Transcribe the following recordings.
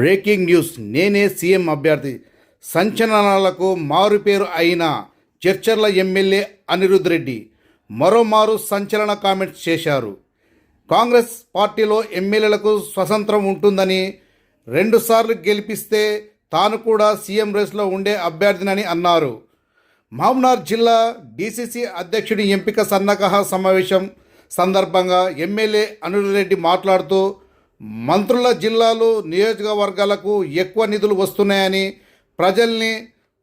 Breaking news. నేనే CM అభ్యర్థి. సంచలనాలకు మారుపేరు అయిన చర్చర్ల ఎమ్మెల్యే అనిరుద్ రెడ్డి మరోమారు సంచలన కామెంట్స్ చేశారు. కాంగ్రెస్ పార్టీలో ఎమ్మెల్యేలకు స్వతంత్రం ఉంటుందని రెండుసార్లు గెలిపిస్తే తాను కూడా సీఎం రేస్లో ఉండే అభ్యర్థినని అన్నారు. మహబూబ్నగర్ జిల్లా డీసీసీ అధ్యక్షుడి ఎంపిక సన్నకహ సమావేశం సందర్భంగా ఎమ్మెల్యే అనిరుద్ రెడ్డి మాట్లాడుతూ మంత్రుల జిల్లాలు నియోజకవర్గాలకు ఎక్కువ నిధులు వస్తున్నాయని ప్రజల్ని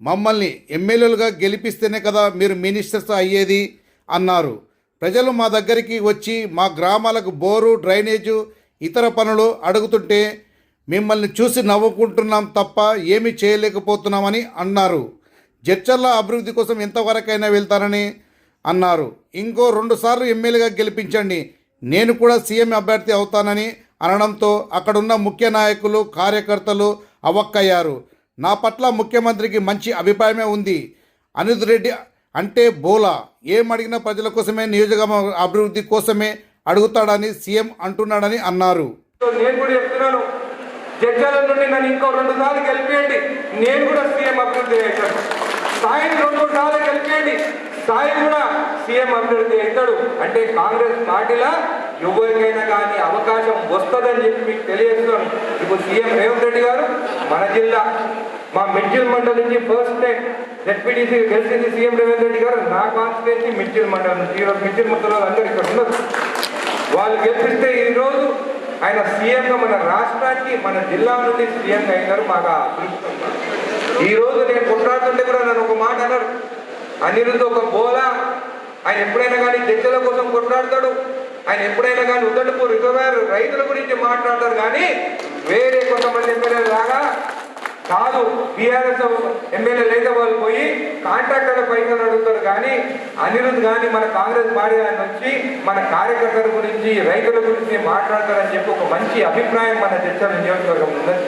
మమ్మల్ని ఎమ్మెల్యేలుగా గెలిపిస్తేనే కదా మీరు మినిస్టర్స్ అయ్యేది అన్నారు. ప్రజలు మా దగ్గరికి వచ్చి మా గ్రామాలకు బోరు డ్రైనేజు ఇతర పనులు అడుగుతుంటే మిమ్మల్ని చూసి నవ్వుకుంటున్నాం తప్ప ఏమీ చేయలేకపోతున్నామని అన్నారు. జడ్చర్ల అభివృద్ధి కోసం ఎంతవరకైనా వెళ్తానని అన్నారు. ఇంకో రెండుసార్లు ఎమ్మెల్యేగా గెలిపించండి. నేను కూడా సీఎం అభ్యర్థి అవుతానని అనడంతో అక్కడున్న ముఖ్య నాయకులు కార్యకర్తలు అవక్కయ్యారు. నా పట్ల ముఖ్యమంత్రికి మంచి అభిప్రాయమే ఉంది. అనిరుద్ రెడ్డి అంటే బోలా. ఏమడిగిన ప్రజల కోసమే నియోజకవర్గ అభివృద్ధి కోసమే అడుగుతాడని సీఎం అంటున్నాడని అన్నారు. నేను కూడా చెప్తున్నాను. జడ్జాల నుండి నన్ను ఇంకో రెండు సార్లు గెలిపియండి. నేను కూడా సీఎం అభివృద్ధి అవుతాను సాయిని రెండు సార్లు గెలిపియండి. సాయి కూడా సీఎం అభివృద్ధి అవుతాడు. అంటే కాంగ్రెస్ పార్టీలో ఎవరికైనా కానీ అవ అని చెప్పి మీకు తెలియజేస్తున్నాను. ఇప్పుడు సీఎం రేవంత్ రెడ్డి గారు మన జిల్లా మా మిడ్జిల్ మండలి నుంచి ఫస్ట్ టైం జెడ్పీటీసీ గెలిచింది సీఎం రేవంత్ రెడ్డి గారు నా కాన్స్టిట్యూన్సీ మిడ్జిల్ మండలం నుంచి ఈరోజు మిడ్జిల్ మండలం అందరూ ఇక్కడ ఉన్నారు. వాళ్ళు గెలిపిస్తే ఈ రోజు ఆయన సీఎంగా మన రాష్ట్రానికి మన జిల్లా నుండి సీఎంగా అయినారు మాకు అదృష్టం. ఈ రోజు నేను కొట్లాడుతుంటే కూడా నన్ను ఒక మాట అన్నారు. అనిరుద్ధ్ ఒక బోలా. ఆయన ఎప్పుడైనా కానీ జడ్జల కోసం కొట్లాడతాడు. ఆయన ఎప్పుడైనా కానీ ఉద్దటపు రిజర్వేర్ రైతుల గురించి మాట్లాడతారు కానీ వేరే కొంతమంది ఎమ్మెల్యేలు లాగా కాదు బీఆర్ఎస్ ఎమ్మెల్యేలు అయితే వాళ్ళు పోయి కాంట్రాక్టర్ల పైసలు అడుగుతారు కానీ అనిరుద్ధ్ కానీ మన కాంగ్రెస్ పార్టీ ఆయన వచ్చి మన కార్యకర్తల గురించి రైతుల గురించి మాట్లాడతారని చెప్పి ఒక మంచి అభిప్రాయం మన చర్చల నియోజకవర్గం ఉందని